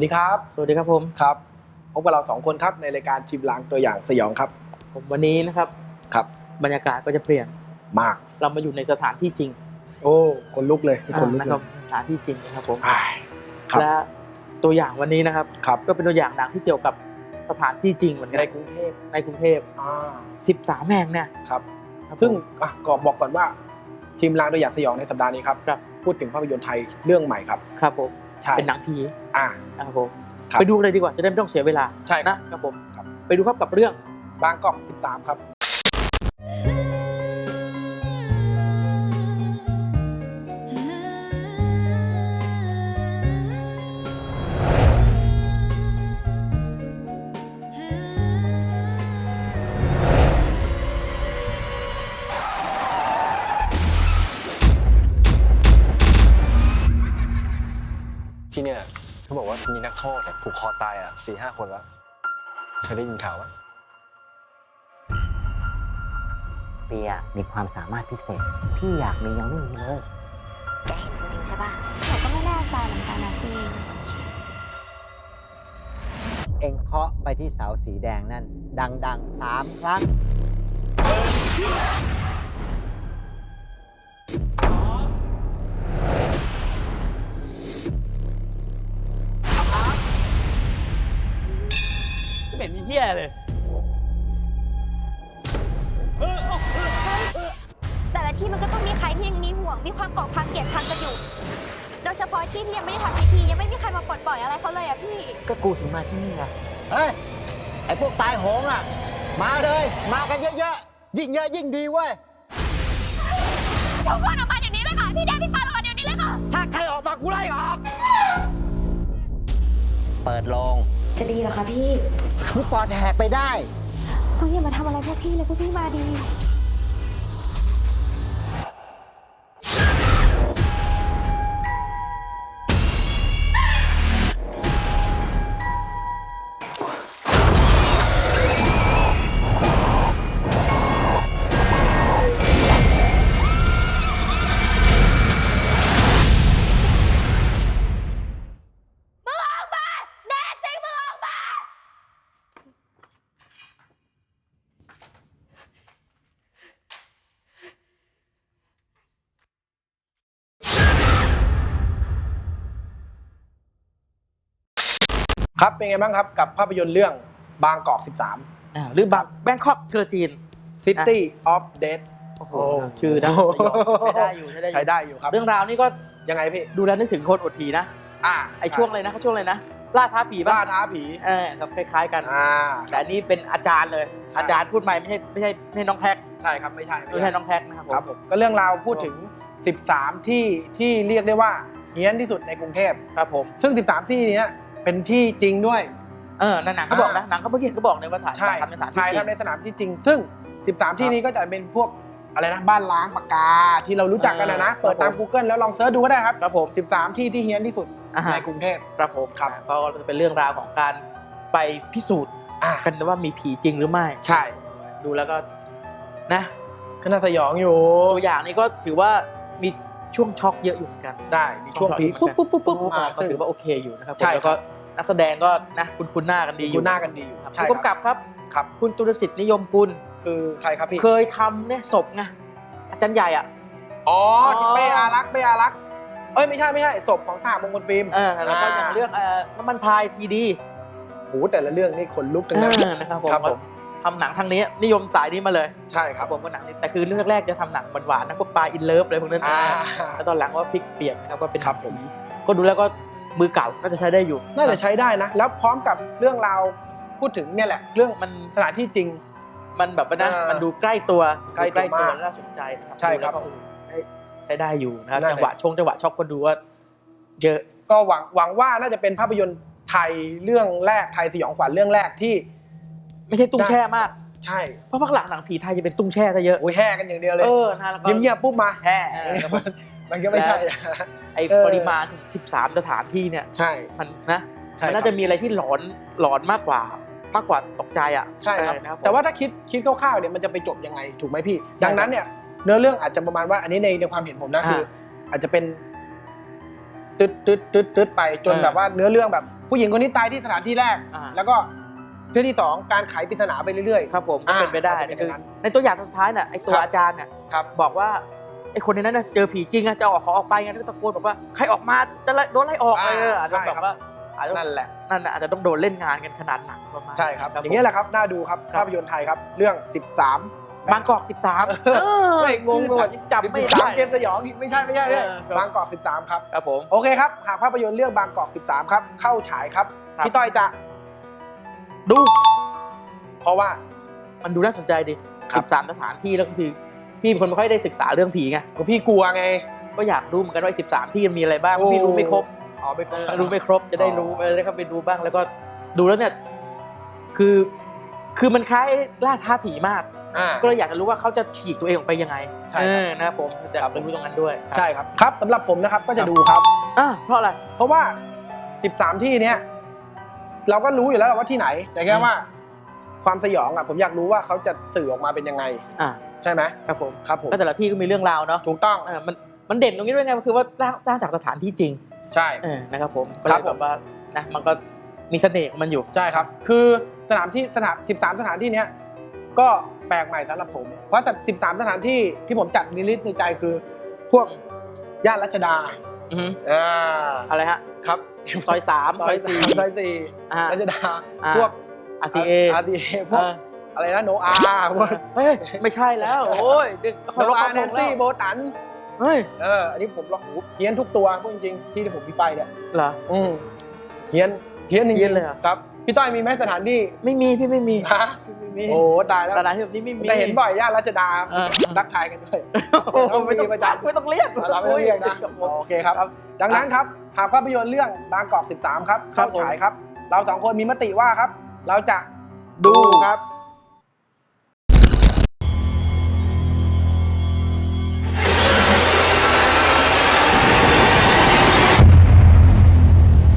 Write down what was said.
วัสดีครับ สวัสดีครับผมครับพบกับเราสองคนครับในรายการชิมลางตัวอย่างสยองครับ ผมวันนี้นะครับครับ บรรยากาศก็จะเปลี่ยนมาก เรามาอยู่ในสถานที่จริง โอ้คนลุกเลยคนลุกนะเลครับยสถานที่จริงนะครับผมอ้ายครับและตัวอย่างวันนี้นะครับครับ ก็เป็นตัวอย่างหนังที่เกี่ยวกับสถานที่จริงเหมือนกัในนกรุงเทพในกรุงเทพอ่า13แห่งเนี่ยครับครับซึ่งผมอะก็บอกก่อนว่าชิมลางตัวอย่างสยองในสัปดาห์นี้ครับครับพูดถึงภาพยนตร์ไทยเรื่องใหม่ครับครับผม ใช่ เป็นหนังผีอ่า นะครับผมครับ ไปดูเลยดีกว่าจะได้ไม่ต้องเสียเวลาใช่ครับนะครับผมครับไปดูครับกับเรื่องบางกอก13 ครับ ว่ามีนักโทษอะผูกคอตายอะสี่ห้าคนแล้วเคยได้ยินข่าวไหมเปียมีความสามารถพิเศษ พี่อยากมียังไม่มีเลยแกเห็นจริงๆใช่ปะหนูก็ไม่แน่ใจเหมือนกันนะพี่ เองเคาะไปที่เสาสีแดงนั่น ดังๆสามครั้ง ไม่เห็นมีเหี้ยเลย แต่ละที่มันก็ต้องมีใครที่ยังมีห่วง มีความโกรธความเกลียดชังกันอยู่ โดยเฉพาะที่ที่ยังไม่ได้ทำพิธียังไม่มีใครมาปลดปล่อยอะไรเขาเลยอะพี่ ก็กูถึงมาที่นี่ไงเฮ้ย ไอ้พวกตายโหงอะ มาเลย มากันเยอะๆ ยิ่งเยอะยิ่งดีเว้ย ทุกคนออกมาเดี๋ยวนี้เลยค่ะ พี่แดงพี่ปาลงมาเดี๋ยวนี้เลยค่ะ ถ้าใครออกมากูไล่ออก เปิดโลงจะดีเหรอคะพี่ ทุกปอดแหกไปได้ต้องอย่ามาทำอะไรพวกพี่เลยพวกพี่มาดี ครับเป็นไงบ้างครับกับภาพยนตร์เรื่องบางกอก 13 อ่าหรือบังแบงคอกเชอร์จีน City of Death โอ้โหโอ้ชื่อนะโอ้ใช้ได้อยู่ใช้ได้อยู่ใช้ได้อยู่ครับเรื่องราวนี้ก็ยังไงพี่ดูแล้วนึกถึงคนอดผีนะอ่าไอช่วงอะไรนะเขาช่วงอะไรนะล่าท้าผีป่ะบ้าท้าผีเออครับคล้ายๆกัน อ่าแต่อันนี้เป็นอาจารย์เลย ใช่ อาจารย์พูดใหม่ไม่ใช่ไม่ใช่ไม่ใช่น้องแท็กใช่ครับไม่ใช่ไม่ใช่น้องแท็กนะครับผมครับผมก็เรื่องราวพูดถึง 13 ที่ที่เรียกได้ว่าเฮี้ยนที่สุดในกรุงเทพ ครับผม ซึ่ง 13 ที่เนี้ย เป็นที่จริงด้วย เออหนังเขาบอกนะหนังเขาเมื่อกี้เห็นเขาบอกเลยว่าถ่ายใช่ทำในสถานถ่ายที่จริง ทำในสนามที่จริง ซึ่ง 13 ที่นี้ก็จะเป็นพวกอะไรนะบ้านล้างปากกาที่เรารู้จักกันนะนะ เปิดตาม Google แล้วลองเซิร์ชดูก็ได้ครับครับผม 13 ที่ที่เฮี้ยนที่สุดอ่าฮะ ในกรุงเทพ ครับผมครับ ก็จะเป็นเรื่องราวของการไปพิสูจน์อ่ากันว่ามีผีจริงหรือไม่ ใช่ดูแล้วก็นะก็น่าสยองอยู่ ตัวอย่างนี้ก็ถือว่ามี ช่วงช็อกเยอะอยู่เหมือนกันได้มีช่วงพีคปุ๊บปุ๊บปุ๊บปุ๊บอ่ามาก็ซึ่งถือว่าโอเคอยู่นะครับผมใช่แล้วก็นักแสดงก็นะคุณคุณหน้ากันดีอยู่คุณหน้ากันดีอยู่ครับใช่ผู้คกำรับกับครับครับ คุณตุลสิทธิ์นิยมกุลคือใครครับพี่เคยทำเนี่ยศพไงอาจารย์ใหญ่อะอ๋ออ๋อที่เป้อารักษ์เป้อารักษ์เอ้ยไม่ใช่ไม่ใช่ศพของสหมงคลฟิล์มเออแล้วก็อย่างเรื่องเอ่อน้ำมันพรายทีดีโหแต่ละเรื่องนี่ขนลุกทั้งเอนั้นอนะครับผมครับผม ทำหนังทางนี้นิยมสายนี้มาเลยใช่คครัรับบผมก็หนังนี้แต่คือเรื่องแรกจะทำหนังหวานๆนะพวกปลาอินเลิฟอะไรพวกนั้นอ่าแล้วตอนหลังว่าพลิกเปลี่ยนนะครับว่าเป็นครับผมก็ดูแล้วก็มือเก่าน่าจะใช้ได้อยู่ น่าจะใช้ได้นะ แล้วพร้อมกับเรื่องราวพูดถึงเนี่ยแหละ เรื่องมันสถานที่จริง มันแบบว่านะอ่ามัมันดูใกล้ตัวใกล้ตัวมากน่าสนใจนะครับใช่ครับดูแล้วก็โอ้โหได้ใช้ได้อยู่นะครับนั่นแหละจังหวะชงจังหวะชอบคนดูว่าเยอะก็หวังหวังว่าน่าจะเป็นภาพยนตร์ไทยเรื่องแรกไทยสยองขวัญเรื่องแรกที่ ไม่ใช่ตุ้งแช่มาก ใช่ เพราะพักหลังหนังผีไทยจะเป็นตุ้งแช่ซะเยอะโอ้ยแห่กันอย่างเดียวเลยเออนะแล้วก็เงียบๆปุ๊บมาแห่เออครับผมมันก็ไม่ใช่ไอ้เออปริมาณ 13 สถานที่เนี่ยใช่มันนะใช่มันครัน่าบจะมีอะไรที่หลอนหลอนมากกว่ามากกว่าตกใจอะใช่ครับเออนะผมแต่ว่าถ้าคิดคิดคร่าวๆเนี่ยมันจะไปจบยังไงถูกไหมพี่ใช่ครับดังนั้นเนี่ยเนื้อเรื่องอาจจะประมาณว่าอันนี้ในในความเห็นผมนะอ่าคือ อาจจะเป็นตึ๊ดตึ๊ดตึ๊ดตึ๊ดไปจนเออแบบว่าเนื้อเรื่องแบบ ผู้หญิงคนนี้ตายที่สถานที่แรกอ่าแล้วก็ เรื่องที่สองการไขปริศนาไปเรื่อย ครับผมก็อ่าเป็นไปได้ก็เป็นอย่างนั้นในตัวอย่างสุดท้ายน่ะไอตัวครับ อาจารย์น่ะๆ ครับ บอกว่าไอคนในนั้นน่ะเจอผีจริงอะจะออกขอออกไปไงก็ตะโกนบอกว่าใครออกมาจะไล่โดนไล่ออกอ่าเลยอาจจะใช่แบบครับว่าอาจจะนั่นแหละ นั่นน่ะอาจจะต้องโดนเล่นงานกันขนาดหนักประมาณใช่ครับผมอย่างนี้ยแหละครับ น่าดูครับครับ ภาพยนตร์ไทยครับ เรื่อง 13 บางกอก13เออเฮ้ยงงไปหมด จำไม่ได้ 13เกมสยองอีกไม่ใช่ไม่ใช่ไม่ใช่เออครับ บางกอก 13 ครับ ครับผม โอเคครับ หากภาพยนตร์เรื่องบางกอก 13 ครับ เข้าฉายครับ ครับ พี่ต้อยจะ ดู เพราะว่ามันดูน่าสนใจดิครับ13สถานที่แล้วก็คือ พี่เป็นคนไม่ค่อยได้ศึกษาเรื่องผีไง ก็พี่กลัวไงก็อยากรู้เหมือนกันว่าไอ้13ที่มันมีอะไรบ้างโอ้พี่รู้ไม่ครบ อ๋อไม่ครเอบอรู้ไม่ครบจะได้รู้อ๋อเออได้เข้าไปดูบ้างแล้วก็ดูแล้วเนี่ยคือคือมันคล้ายล่าท้าผีมาก อ่า ก็เลยอยากจะรู้ว่าเขาจะฉีกตัวเองออกไปยังไงใช่ครับ เออนะครับผมอยากรู้ตรงนั้นด้วยครับใช่ครับครับสำหรับผมนะครับก็จะดูครับ อะเพราะอะไรเพราะว่า 13 ที่เนี้ย เราก็รู้อยู่แล้วว่าที่ไหน แต่แค่อืมว่า ความสยองอะผมอยากรู้ว่าเขาจะสื่อออกมาเป็นยังไง อะใช่ไหมครับผมครับผมก็แต่ละที่ก็มีเรื่องราวเนาะถูกต้องเออมันมันเด่นตรงนี้ด้วยไงคือว่าสร้างสร้างจากสถานที่จริง ใช่เออนะครับผมก็ครัเลบยแบบว่านะมันก็มีเสน่ห์ของมันอยู่ใช่ครับ คือสถานที่สถาน13 สถานที่เนี้ยก็แปลกใหม่สำหรับผม เพราะ13 สถานที่ที่ผมจัดในลิสต์ในใจคือ พวกย่านรัชดาอือฮึอ่าอะไรฮะครับ ซอยสามซอยสี่ ซอยสี่อ่ารัชดาอ่า พวก RCA อาร์ซีเอพวกอะไรนะโนอาพวกเฮ้ยไม่ใช่แล้ว โอ้ยเด็กโนเขาอาเขาแนนซี่โบตันเฮ้ยเอออันนี้ผมลองหูเฮี้ยนทุกตัวพูดจริงๆที่ที่ผมพี่ไปเนี่ยเหรอ อืมเฮี้ยนเฮี้ยนจริงๆเฮี้ยนเลยเหรอ ครับพี่ต้อยมีไหมสถานที่ไม่มีพี่ไม่มีฮะไม่มีโอ้ตายแล้วสถานที่แบบนี้ไม่มี แต่เห็นบ่อยย่านรัชดาเออ รักทายกันด้วย โอ้โหไม่ต้องประจำไม่ต้องเรียก เราไม่ต้องเรียกนะ โอเคครับ ดังนั้นครับ หากภาพยนตร์เรื่องบางกอก 13 ครับครัเข้าบผมฉายครับ เราสองคนมีมติว่าครับ เราจะดูครับ